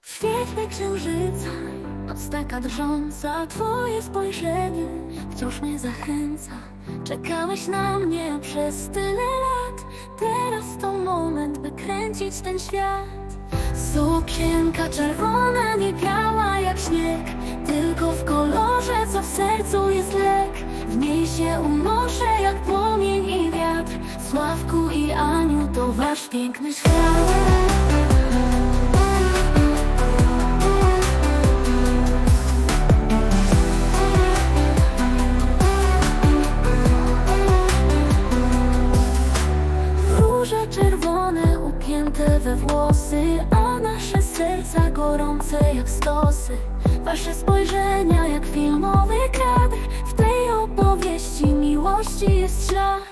W świetle księżyca odstaka drżąca Twoje spojrzenie wciąż mnie zachęca. Czekałeś na mnie przez tyle lat Teraz to moment, by kręcić ten świat. Sukienka czerwona, nie biała jak śnieg Tylko w kolorze, co w sercu jest lek. W niej się unoszę jak płomień i wiatr. Sławku i Aniu, to wasz piękny świat upięte we włosy A nasze serca gorące jak stosy. Wasze spojrzenia jak filmowy kadr. W tej opowieści miłości jest ślad.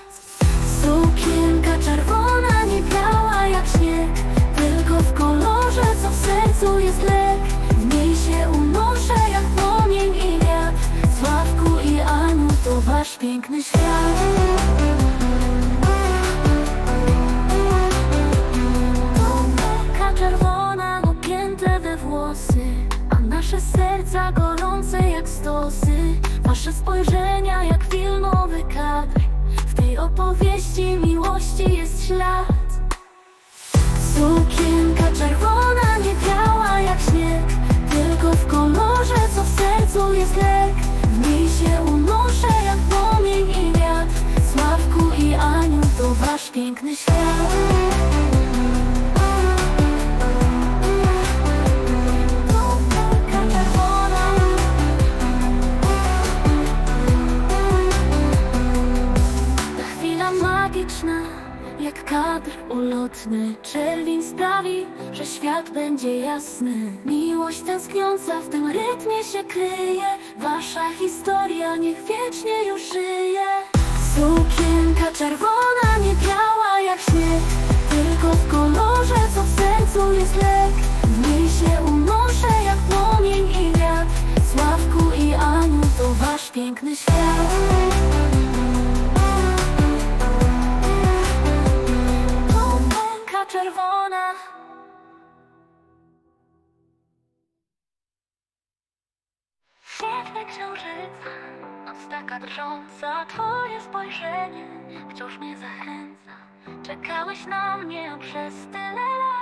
Sukienka czerwona, nie biała jak śnieg. Tylko w kolorze, co w sercu jest lek. W niej się unoszę jak płomień i wiatr. Sławku i Aniu, to wasz piękny świat serca gorące jak stosy. Wasze spojrzenia jak filmowy kadr. W tej opowieści miłości jest ślad. Sukienka czerwona, nie biała jak śnieg. Tylko w kolorze, co w sercu jest lek. W niej się unoszę jak płomień i wiatr. Sławku i Aniu, to wasz piękny świat kadr ulotny. Czerwień sprawi, że świat będzie jasny. Miłość tęskniąca w tym rytmie się kryje. Wasza historia niech wiecznie już żyje. Sukienka czerwona, nie biała jak śnieg. Tylko w kolorze, co w sercu jest lek. W niej się unoszę jak płomień i wiatr. Sławku i Aniu, to wasz piękny świat W świetle księżyca Odstaka drżąca Twoje spojrzenie Wciąż mnie zachęca. Czekałeś na mnie przez tyle lat